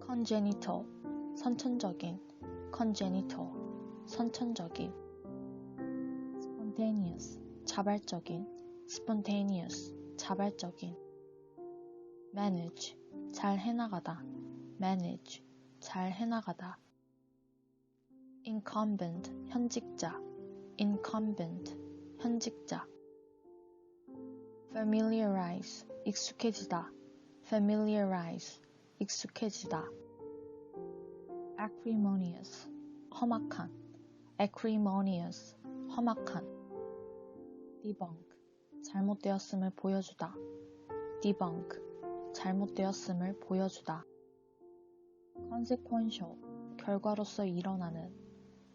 congenital 선천적인 congenital 선천적인 spontaneous 자발적인 spontaneous 자발적인 manage 잘 해나가다 manage 잘 해나가다 incumbent 현직자 incumbent 현직자 familiarize 익숙해지다 familiarize 익숙해지다 acrimonious 험악한 acrimonious 험악한 debunk 잘못되었음을 보여주다 debunk 잘못되었음을 보여주다 consequential 결과로서 일어나는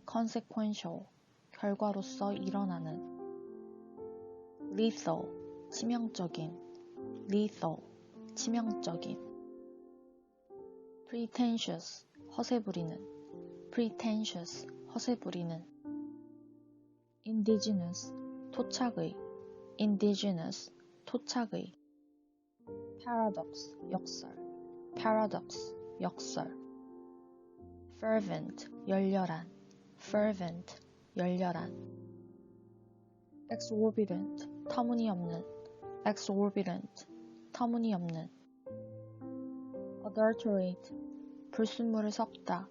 consequential 결과로서 일어나는 lethal 치명적인 lethal 치명적인 pretentious 허세 부리는 pretentious 허세 부리는 indigenous 토착의 indigenous 토착의 paradox 역설 paradox 역설 fervent 열렬한 fervent 열렬한 exorbitant 터무니없는 exorbitant 터무니없는 adulterate 불순물을 섞다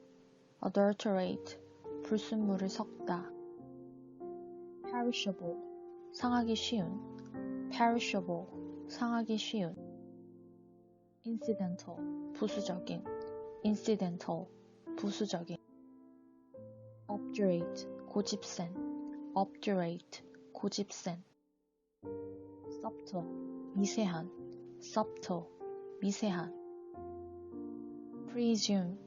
adulterate 불순물을 섞다 perishable 상하기 쉬운 perishable 상하기 쉬운 incidental 부수적인 incidental 부수적인 obdurate 고집센 obdurate 고집센 subtle 미세한 subtle 미세한 presume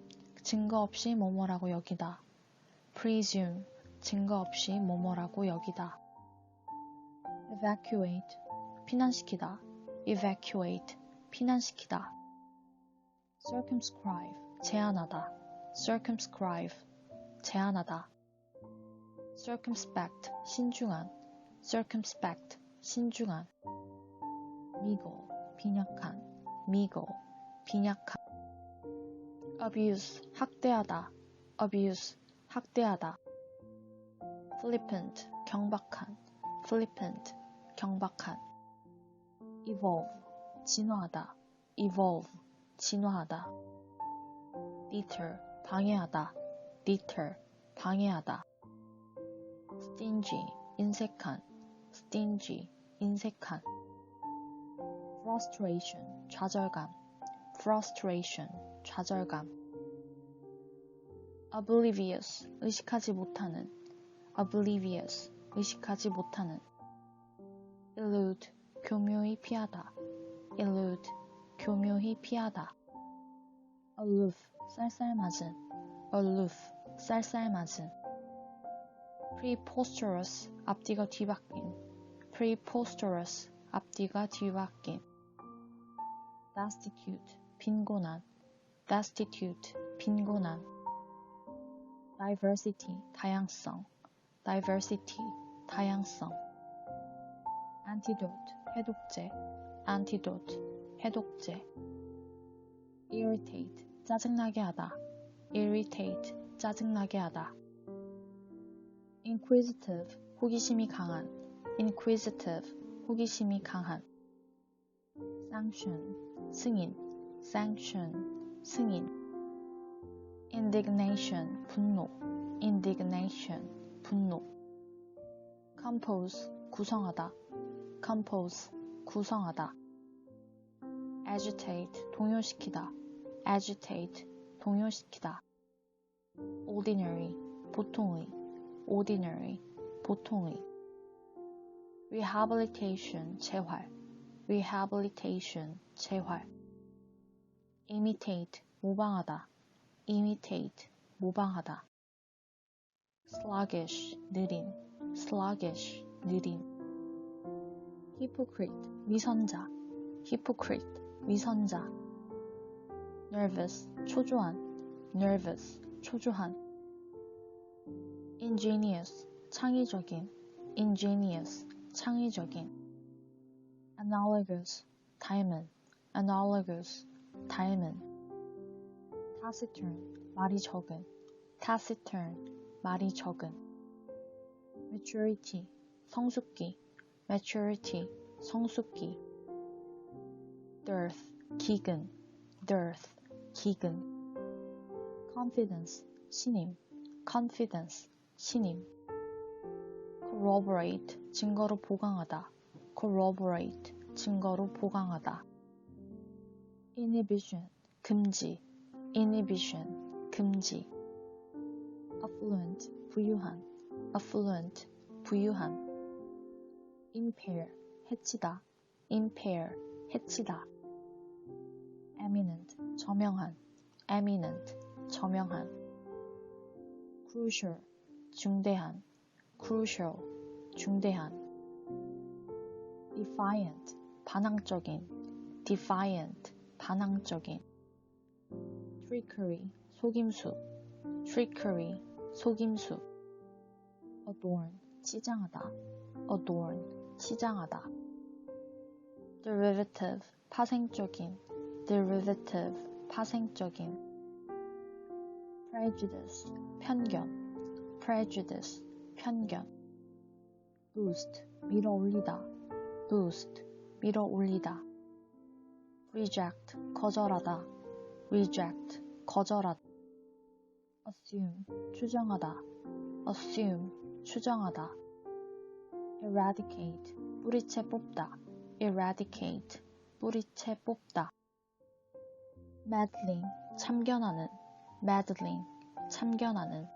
증거 없이 뭐뭐라고 여기다 presume 증거 없이 뭐뭐라고 여기다 evacuate 피난시키다 evacuate 피난시키다 circumscribe 제한하다 circumscribe 제한하다 circumspect 신중한 circumspect 신중한 미고 빈약한 미고 빈약한 abuse 학대하다 abuse 학대하다 flippant 경박한 flippant 경박한 evolve 진화하다 evolve 진화하다 deter 방해하다 deter 방해하다 stingy 인색한 stingy 인색한 frustration 좌절감 frustration 좌절감 oblivious 의식하지 못하는 oblivious 의식하지 못하는 elude 교묘히 피하다 elude 교묘히 피하다 aloof 쌀쌀맞은 aloof 쌀쌀맞은 preposterous 앞뒤가 뒤바뀐 preposterous 앞뒤가 뒤바뀐 Destitute 빈곤한 destitute 빈곤한 diversity 다양성 diversity 다양성 antidote 해독제 antidote 해독제 irritate 짜증나게 하다 irritate 짜증나게 하다 inquisitive 호기심이 강한 inquisitive 호기심이 강한 sanction 승인 sanction 승인 indignation 분노 indignation 분노 compose 구성하다 compose 구성하다 agitate 동요시키다 agitate 동요시키다 ordinary 보통의 ordinary 보통의 rehabilitation 재활 rehabilitation 재활 imitate 모방하다 imitate 모방하다 sluggish 느린 sluggish 느린 hypocrite 위선자 hypocrite 위선자 nervous 초조한 nervous 초조한 ingenious 창의적인 ingenious 창의적인 Analogous, 닮은, analogous, 닮은. taciturn, 말이 적은, taciturn, 말이 적은. maturity, 성숙기, maturity, 성숙기. dearth, 기근, dearth, 기근. confidence, 신임, confidence, 신임. corroborate, 증거로 보강하다. Corroborate, 증거로 보강하다. inhibition, 금지. inhibition, 금지. affluent, 부유한. affluent, 부유한. impair, 해치다. impair, 해치다. eminent, 저명한. eminent, 저명한. crucial, 중대한. crucial, 중대한. Defiant, 반항적인. defiant, 반항적인. trickery, 속임수. trickery, 속임수. adorn, 치장하다. adorn, 치장하다. derivative, 파생적인. derivative, 파생적인. prejudice, 편견. prejudice, 편견. boost, 밀어올리다. Boost, 밀어 올리다. reject, 거절하다. reject, 거절하다. assume, 추정하다. assume, 추정하다. eradicate, 뿌리채 뽑다. eradicate, 뿌리채 뽑다. meddling, 참견하는. meddling, 참견하는.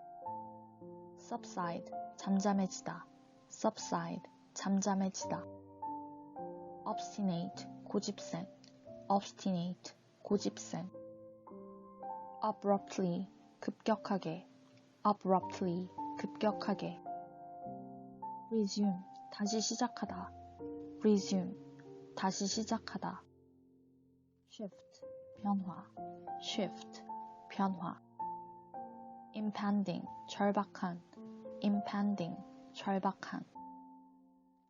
subside, 잠잠해지다. subside, 잠잠해지다. Obstinate, 고집센. obstinate, 고집센. abruptly, 급격하게. abruptly, 급격하게. resume, 다시 시작하다. resume, 다시 시작하다. shift, 변화. shift, 변화. impending, 절박한. impending, 절박한.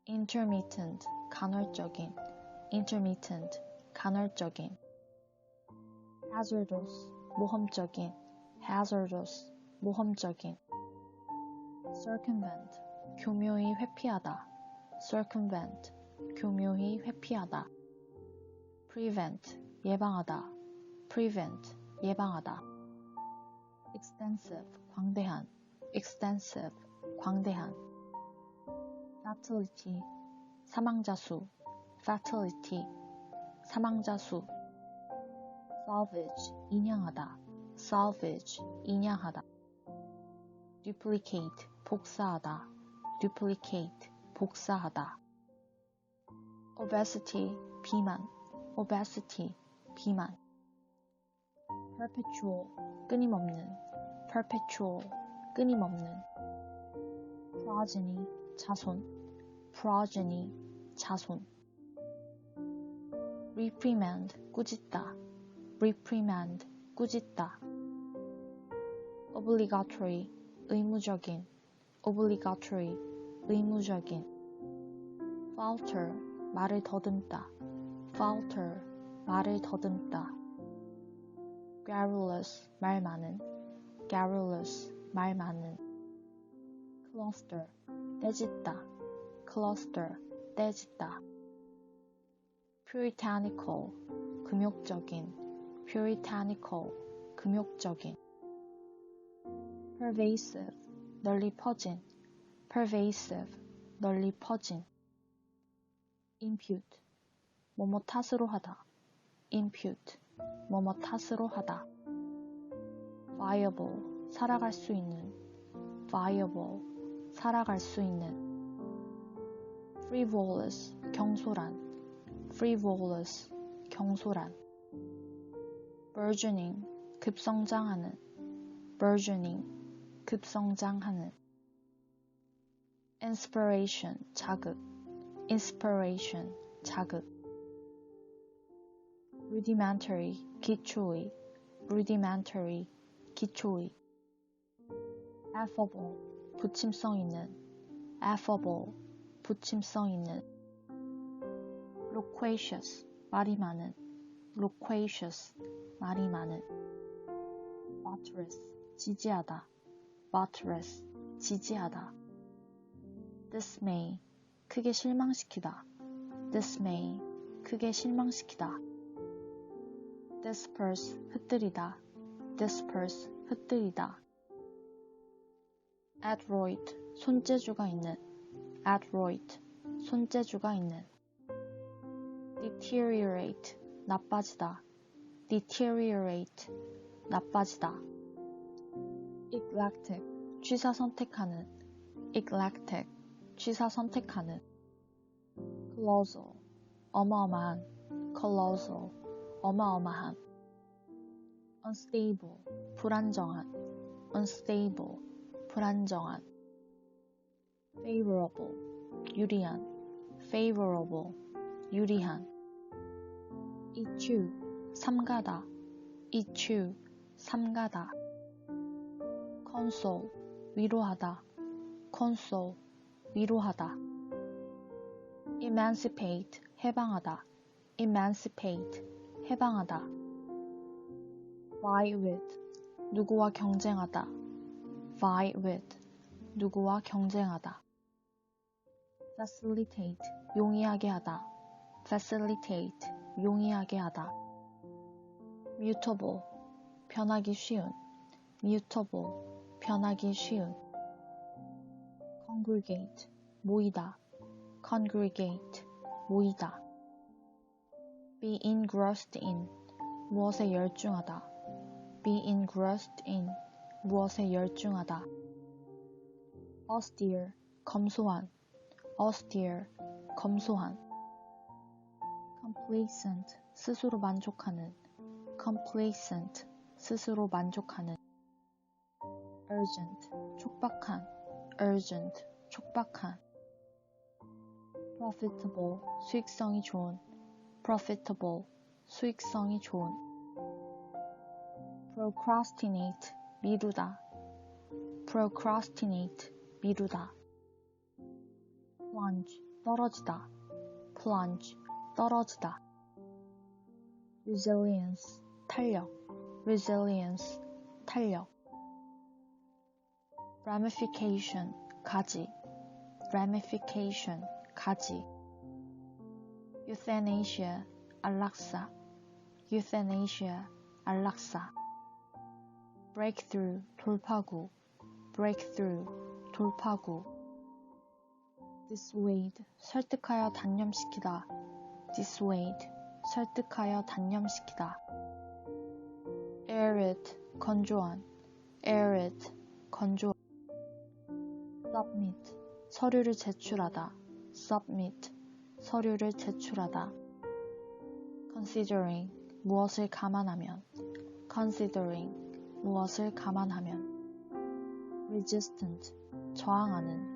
intermittent, 간헐적인. intermittent, 간헐적인. hazardous, 모험적인. hazardous, 모험적인. circumvent, 교묘히 회피하다. circumvent, 교묘히 회피하다. prevent, 예방하다. prevent, 예방하다. extensive, 광대한. extensive, 광대한. fatality, 사망자 수. fatality, 사망자 수. salvage, 인양하다. salvage, 인양하다. duplicate, 복사하다. duplicate, 복사하다. obesity, 비만. obesity, 비만. perpetual, 끊임없는. perpetual, 끊임없는. progeny, 자손. Progeny, 자손. reprimand, 꾸짖다. reprimand, 꾸짖다. obligatory, 의무적인. obligatory, 의무적인. falter, 말을 더듬다. falter, 말을 더듬다. garrulous, 말 많은. garrulous, 말 많은. cluster, 떼짓다. Cluster, 떼짓다. puritanical, 금욕적인. puritanical, 금욕적인. pervasive, 널리 퍼진. pervasive, 널리 퍼진. impute, 뭐뭐 탓으로 하다. impute, 뭐뭐 탓으로 하다. viable, 살아갈 수 있는. viable, 살아갈 수 있는. frivolous, 경솔한. frivolous, 경솔한. burgeoning, 급성장하는. burgeoning, 급성장하는. inspiration, 자극. inspiration, 자극. rudimentary, 기초의. rudimentary, 기초의. affable, 부침성 있는. affable, 부침성 있는. loquacious 말이 많은 loquacious 말이 많은 buttress 지지하다 buttress 지지하다 dismay 크게 실망시키다 dismay 크게 실망시키다 disperse 흩뜨리다 disperse 흩뜨리다 adroit 손재주가 있는 adroit 손재주가 있는 deteriorate 나빠지다 deteriorate 나빠지다 eclectic 취사 선택하는 eclectic 취사 선택하는 colossal 어마어마한 colossal 어마어마한 unstable 불안정한 unstable 불안정한 favorable 유리한 favorable 유리한 이추 삼가다 이추 삼가다 console 위로하다 console 위로하다 emancipate 해방하다 emancipate 해방하다 vie with 누구와 경쟁하다 vie with 누구와 경쟁하다 facilitate 용이하게 하다 facilitate 용이하게 하다 mutable 변하기 쉬운 mutable 변하기 쉬운 congregate 모이다 congregate 모이다 be engrossed in 무엇에 열중하다 be engrossed in 무엇에 열중하다 austere 검소한 austere 검소한 complacent 스스로 만족하는 complacent 스스로 만족하는 urgent 촉박한 urgent 촉박한 profitable 수익성이 좋은 profitable 수익성이 좋은 procrastinate 미루다 procrastinate 미루다 plunge 떨어지다 plunge 떨어지다 resilience 탄력 resilience 탄력 ramification 가지 ramification 가지 euthanasia 안락사 euthanasia 안락사 breakthrough 돌파구 breakthrough 돌파구 dissuade 설득하여 단념시키다 dissuade 설득하여 단념시키다 arid 건조한 arid 건조 submit 서류를 제출하다 submit 서류를 제출하다 considering 무엇을 감안하면 considering 무엇을 감안하면 resistant 저항하는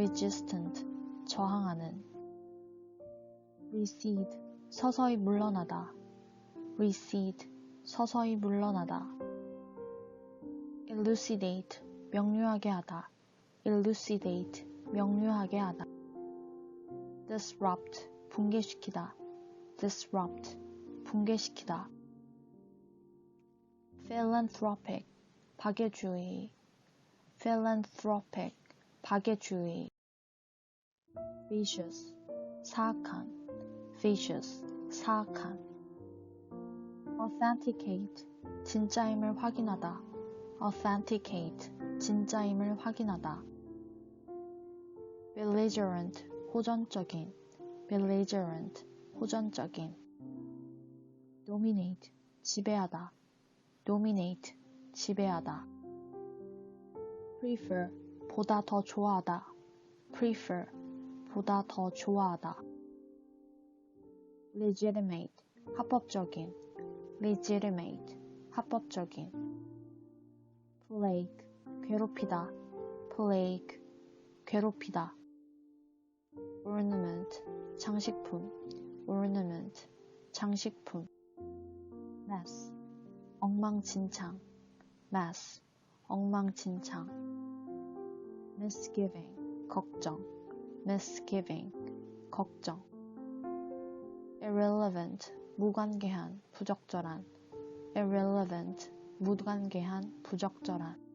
resistant 저항하는 recede 서서히 물러나다 recede 서서히 물러나다 elucidate 명료하게 하다 elucidate 명료하게 하다 disrupt 붕괴시키다 disrupt 붕괴시키다 philanthropic 박애주의 philanthropic 박애주의 vicious 사악한 vicious 사악한 authenticate 진짜임을 확인하다 authenticate 진짜임을 확인하다 belligerent 호전적인 belligerent 호전적인 dominate 지배하다 dominate 지배하다 prefer 보다 더 좋아하다 prefer 보다 더 좋아하다 legitimate 합법적인 legitimate 합법적인 plague 괴롭히다 plague 괴롭히다 ornament 장식품 ornament 장식품 mess 엉망진창 mess 엉망진창 misgiving 걱정 misgiving 걱정 irrelevant, 무관계한, 부적절한. irrelevant, 무관계한, 부적절한.